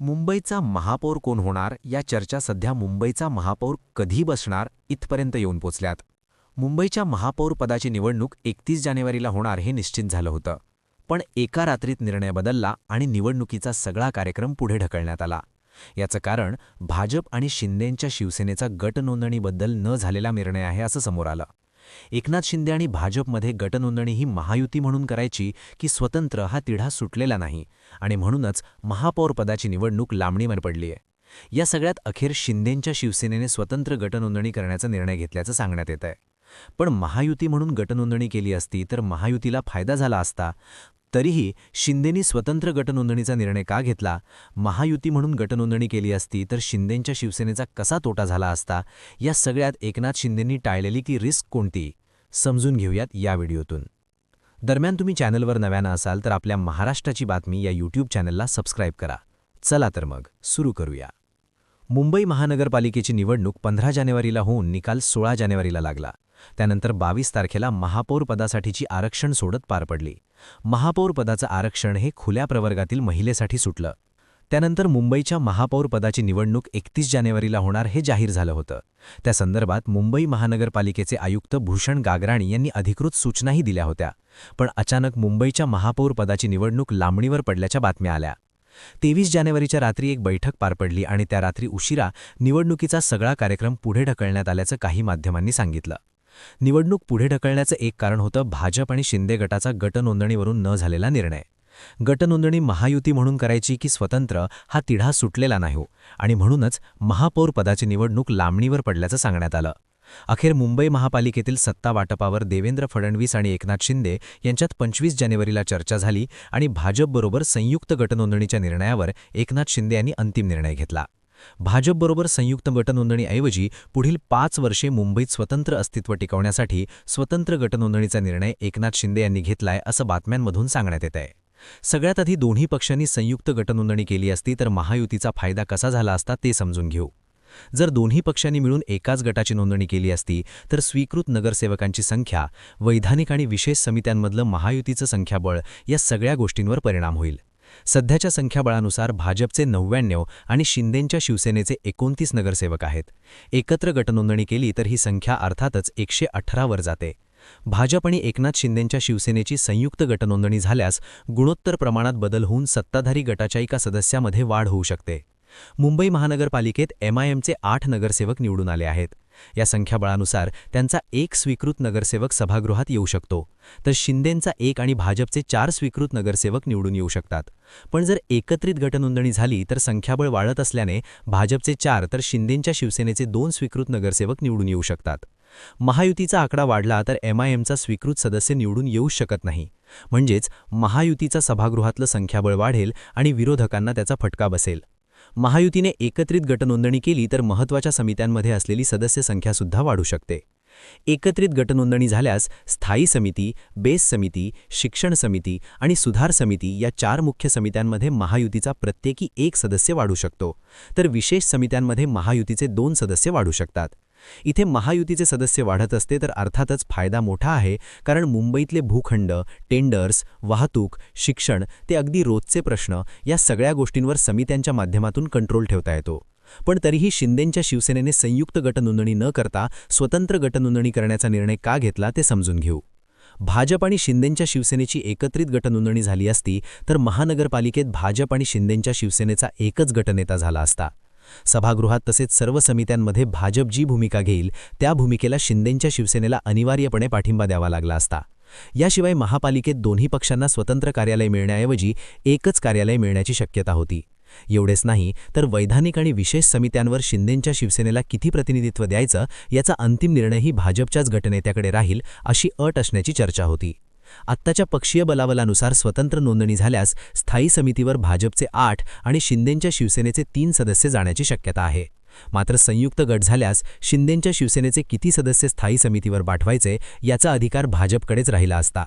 मुंबईचा महापौर कोण होणार? या चर्चा सध्या मुंबईचा महापौर कधी बसणार? इथपर्यंत येऊन पोचल्यात. मुंबईच्या महापौर पदाची निवडणूक एकतीस जानेवारीला होणार हे निश्चित झालं होतं. पण एका रात्रीत निर्णय बदलला आणि निवडणुकीचा सगळा कार्यक्रम पुढे ढकलण्यात आला. याचं कारण भाजप आणि शिंदेंच्या शिवसेनेचा गटनोंदणीबद्दल न झालेला निर्णय आहे असं समोर आलं. एकनाथ शिंदे आणि भाजपमध्ये गटनोंदणी ही महायुती म्हणून करायची की स्वतंत्र हा तिढा सुटलेला नाही आणि म्हणूनच महापौरपदाची निवडणूक लांबणीवर पडली आहे या सगळ्यात अखेर शिंदेंच्या शिवसेनेने स्वतंत्र गटनोंदणी करण्याचा निर्णय घेतल्याचं सांगण्यात येत आहे पण महायुती म्हणून गटनोंदणी केली असती तर महायुतीला फायदा झाला असता तरीही शिंदेनी स्वतंत्र गटनोंदणीचा निर्णय का घेतला? महायुती म्हणून गटनोंदणी केली असती तर शिंदेंच्या शिवसेनेचा कसा तोटा झाला असता? या सगळ्यात एकनाथ शिंदेंनी टाळलेली की रिस्क कोणती? समजून घेऊयात या व्हिडिओतून. दरम्यान तुम्ही चॅनलवर नव्यानं असाल तर आपल्या महाराष्ट्राची बातमी या यूट्यूब चॅनलला सबस्क्राईब करा. चला तर मग सुरू करूया. मुंबई महानगरपालिकेची निवडणूक पंधरा जानेवारीला होऊन निकाल सोळा जानेवारीला लागला. त्यानंतर बावीस तारखेला महापौर पदासाठीची आरक्षण सोडत पार पडली. महापौर पदाचं आरक्षण हे खुल्या प्रवर्गातील महिलेसाठी सुटलं. त्यानंतर मुंबईच्या महापौर पदाची निवडणूक एकतीस जानेवारीला होणार हे जाहीर झालं होतं. त्या संदर्भात मुंबई महानगरपालिकेचे आयुक्त भूषण गागराणी यांनी अधिकृत सूचनाही दिल्या होत्या. पण अचानक मुंबईच्या महापौर पदाची निवडणूक लांबणीवर पडल्याच्या बातम्या आल्या. तेवीस जानेवारीच्या रात्री एक बैठक पार पडली आणि त्या रात्री उशिरा निवडणुकीचा सगळा कार्यक्रम पुढे ढकलण्यात आल्याचं काही माध्यमांनी सांगितलं. निवडणूक पुढे ढकलण्याचं एक कारण होतं भाजप आणि शिंदे गटाचा गटनोंदणीवरून न झालेला निर्णय. गटनोंदणी महायुती म्हणून करायची की स्वतंत्र हा तिढा सुटलेला नाही हो, आणि म्हणूनच महापौर पदाची निवडणूक लांबणीवर पडल्याचं सांगण्यात आलं. अखेर मुंबई महापालिकेतील सत्ता वाटपावर देवेंद्र फडणवीस आणि एकनाथ शिंदे यांच्यात पंचवीस जानेवारीला चर्चा झाली आणि भाजपबरोबर संयुक्त गटनोंदणीच्या निर्णयावर एकनाथ शिंदे यांनी अंतिम निर्णय घेतला. भाजपबरोबर संयुक्त गटनोंदणीऐवजी पुढील पाच वर्षे मुंबईत स्वतंत्र अस्तित्व टिकवण्यासाठी स्वतंत्र गटनोंदणीचा निर्णय एकनाथ शिंदे यांनी घेतलाय असं बातम्यांमधून सांगण्यात येत आहे सगळ्यात आधी दोन्ही पक्षांनी संयुक्त गटनोंदणी केली असती तर महायुतीचा फायदा कसा झाला असता ते समजून घेऊ. जर दोन्ही पक्षांनी मिळून एकाच गटाची नोंदणी केली असती तर स्वीकृत नगरसेवकांची संख्या वैधानिक आणि विशेष समित्यांमधलं महायुतीचं संख्याबळ या सगळ्या गोष्टींवर परिणाम होईल. सध्याच्या संख्याबळानुसार भाजपचे नव्याण्णव आणि शिंदेंच्या शिवसेनेचे एकोणतीस नगरसेवक आहेत. एकत्र गटनोंदणी केली तर ही संख्या अर्थातच एकशे अठरावर जाते. भाजप आणि एकनाथ शिंदेंच्या शिवसेनेची संयुक्त गटनोंदणी झाल्यास गुणोत्तर प्रमाणात बदल होऊन सत्ताधारी गटाच्या एका सदस्यामध्ये वाढ होऊ शकते. मुंबई महानगरपालिकेत एमआयएमचे आठ नगरसेवक निवडून आले आहेत. या संख्याबळानुसार त्यांचा एक स्वीकृत नगरसेवक सभागृहात येऊ शकतो. तर शिंदेंचा एक आणि भाजपचे चार स्वीकृत नगरसेवक निवडून येऊ शकतात. पण जर एकत्रित गटनोंदणी झाली तर संख्याबळ वाढत असल्याने भाजपचे चार तर शिंदेंच्या शिवसेनेचे दोन स्वीकृत नगरसेवक निवडून येऊ शकतात. महायुतीचा आकडा वाढला तर एमआयएमचा स्वीकृत सदस्य निवडून येऊ शकत नाही. म्हणजेच महायुतीचा सभागृहातलं संख्याबळ वाढेल आणि विरोधकांना त्याचा फटका बसेल. महायुतीने एकत्रित गटनोंदणी केली तर महत्त्वाच्या समित्यांमध्ये असलेली सदस्य संख्यासुद्धा वाढू शकते. एकत्रित गटनोंदणी झाल्यास स्थायी समिती बेस समिती शिक्षण समिती आणि सुधार समिती या चार मुख्य समित्यांमध्ये महायुतीचा प्रत्येकी एक सदस्य वाढू शकतो. तर विशेष समित्यांमध्ये महायुतीचे दोन सदस्य वाढू शकतात. इथे महायुतीचे सदस्य वाढत असते तर अर्थातच फायदा मोठा आहे कारण मुंबईतले भूखंड टेंडर्स वाहतूक शिक्षण ते अगदी रोजचे प्रश्न या सगळ्या गोष्टींवर समित्यांच्या माध्यमातून कंट्रोल ठेवता येतो. पण तरीही शिंदेंच्या शिवसेनेने संयुक्त गटनोंदणी न करता स्वतंत्र गटनोंदणी करण्याचा निर्णय का घेतला ते समजून घेऊ. भाजप आणि शिंदेंच्या शिवसेनेची एकत्रित गटनोंदणी झाली असती तर महानगरपालिकेत भाजप आणि शिंदेंच्या शिवसेनेचा एकच गटनेता झाला असता. सभागृहात तसेच सर्व समित्यांमध्ये भाजप जी भूमिका घेईल त्या भूमिकेला शिंदेंच्या शिवसेनेला अनिवार्यपणे पाठिंबा द्यावा लागला असता. याशिवाय महापालिकेत दोन्ही पक्षांना स्वतंत्र कार्यालय मिळण्याऐवजी एकच कार्यालय मिळण्याची शक्यता होती. एवढेच नाही तर वैधानिक आणि विशेष समित्यांवर शिंदेंच्या शिवसेनेला किती प्रतिनिधित्व द्यायचं याचा अंतिम निर्णयही भाजपच्याच गटनेत्याकडे राहील अशी अट असण्याची चर्चा होती. आत्ताच्या पक्षीय बलाबलानुसार स्वतंत्र नोंदणी झाल्यास स्थायी समितीवर भाजपचे आठ आणि शिंदेंच्या शिवसेनेचे तीन सदस्य जाण्याची शक्यता आहे. मात्र संयुक्त गट झाल्यास शिंदेंच्या शिवसेनेचे किती सदस्य स्थायी समितीवर पाठवायचे याचा अधिकार भाजपकडेच राहिला असता.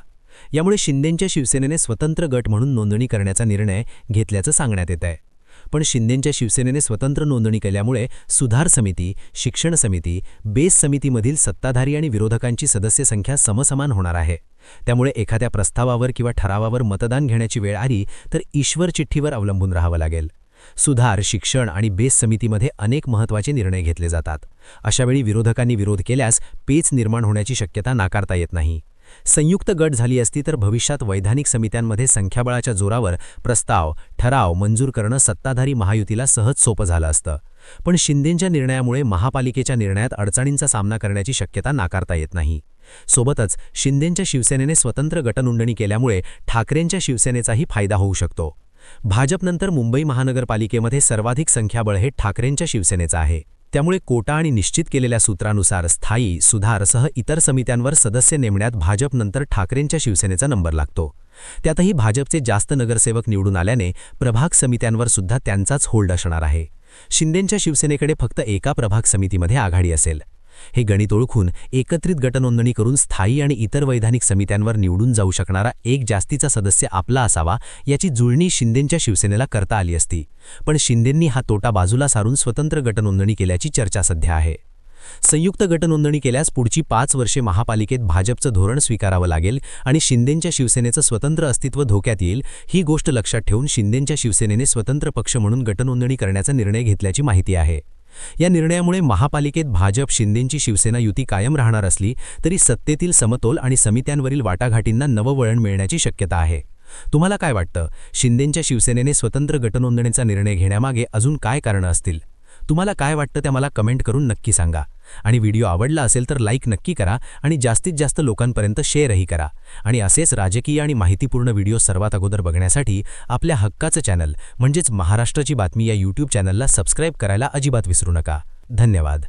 यामुळे शिंदेंच्या शिवसेनेने स्वतंत्र गट म्हणून नोंदणी करण्याचा निर्णय घेतल्याचं सांगण्यात येत आहे पण शिंदेंच्या शिवसेनेने स्वतंत्र नोंदणी केल्यामुळे सुधार समिती शिक्षण समिती बेस समितीमधील सत्ताधारी आणि विरोधकांची सदस्य संख्या समसमान होणार आहे. त्यामुळे एखाद्या प्रस्तावावर किंवा ठरावावर मतदान घेण्याची वेळ आली तर ईश्वर चिठ्ठीवर अवलंबून राहावं लागेल. सुधार शिक्षण आणि बेस समितीमध्ये अनेक महत्त्वाचे निर्णय घेतले जातात. अशावेळी विरोधकांनी विरोध केल्यास पेच निर्माण होण्याची शक्यता नाकारता येत नाही. संयुक्त गट झाली असती तर भविष्यात वैधानिक समित्यांमध्ये संख्याबळाच्या जोरावर प्रस्ताव ठराव मंजूर करणं सत्ताधारी महायुतीला सहज सोपं झालं असतं. पण शिंदेंच्या निर्णयामुळे महापालिकेच्या निर्णयात अडचणींचा सामना करण्याची शक्यता नाकारता येत नाही. सोबतच शिंदेंच्या शिवसेनेने स्वतंत्र गटनोंदणी केल्यामुळे ठाकरेंच्या शिवसेनेचाही फायदा होऊ शकतो. भाजपनंतर मुंबई महानगरपालिकेमध्ये सर्वाधिक संख्याबळ हे ठाकरेंच्या शिवसेनेचं आहे. त्यामुळे कोटा आणि निश्चित केलेल्या सूत्रानुसार स्थायी सुधारसह इतर समित्यांवर सदस्य नेमण्यात भाजपनंतर ठाकरेंच्या शिवसेनेचा नंबर लागतो. त्यातही भाजपचे जास्त नगरसेवक निवडून आल्याने प्रभाग समित्यांवर सुद्धा त्यांचाच होल्ड असणार आहे. शिंदेंच्या शिवसेनेकडे फक्त एका प्रभाग समितीमध्ये आघाडी असेल. हे गणित ओळखून एकत्रित गटनोंदणी करून स्थायी आणि इतर वैधानिक समित्यांवर निवडून जाऊ शकणारा एक जास्तीचा सदस्य आपला असावा याची जुळणी शिंदेंच्या शिवसेनेला करता आली असती. पण शिंदेंनी हा तोटा बाजूला सारून स्वतंत्र गटनोंदणी केल्याची चर्चा सध्या आहे. संयुक्त गटनोंदणी केल्यास पुढची पाच वर्षे महापालिकेत भाजपचं धोरण स्वीकारावं लागेल आणि शिंदेंच्या शिवसेनेचं स्वतंत्र अस्तित्व धोक्यात येईल ही गोष्ट लक्षात ठेवून शिंदेंच्या शिवसेनेने स्वतंत्र पक्ष म्हणून गटनोंदणी करण्याचा निर्णय घेतल्याची माहिती आहे. या निर्णयामुळे महापालिकेत भाजप शिंदेंची शिवसेना युती कायम राहणार असली तरी सत्तेतील समतोल आणि समित्यांवरील वाटाघाटींना नवं वळण मिळण्याची शक्यता आहे. तुम्हाला काय वाटतं? शिंदेंच्या शिवसेनेने स्वतंत्र गटनोंदणीचा निर्णय घेण्यामागे अजून काय कारणं असतील? तुम्हाला काय वाटतं त्या मला कमेंट करून नक्की सांगा. आणि व्हिडिओ आवडला असेल तर लाईक नक्की करा आणि जास्तीत जास्त लोकांपर्यंत शेअरही करा. आणि असेच राजकीय आणि माहितीपूर्ण व्हिडिओ सर्वात अगोदर बघण्यासाठी आपल्या हक्काचं चॅनल म्हणजेच महाराष्ट्राची बातमी या यूट्यूब चॅनलला सबस्क्राईब करायला अजिबात विसरू नका. धन्यवाद.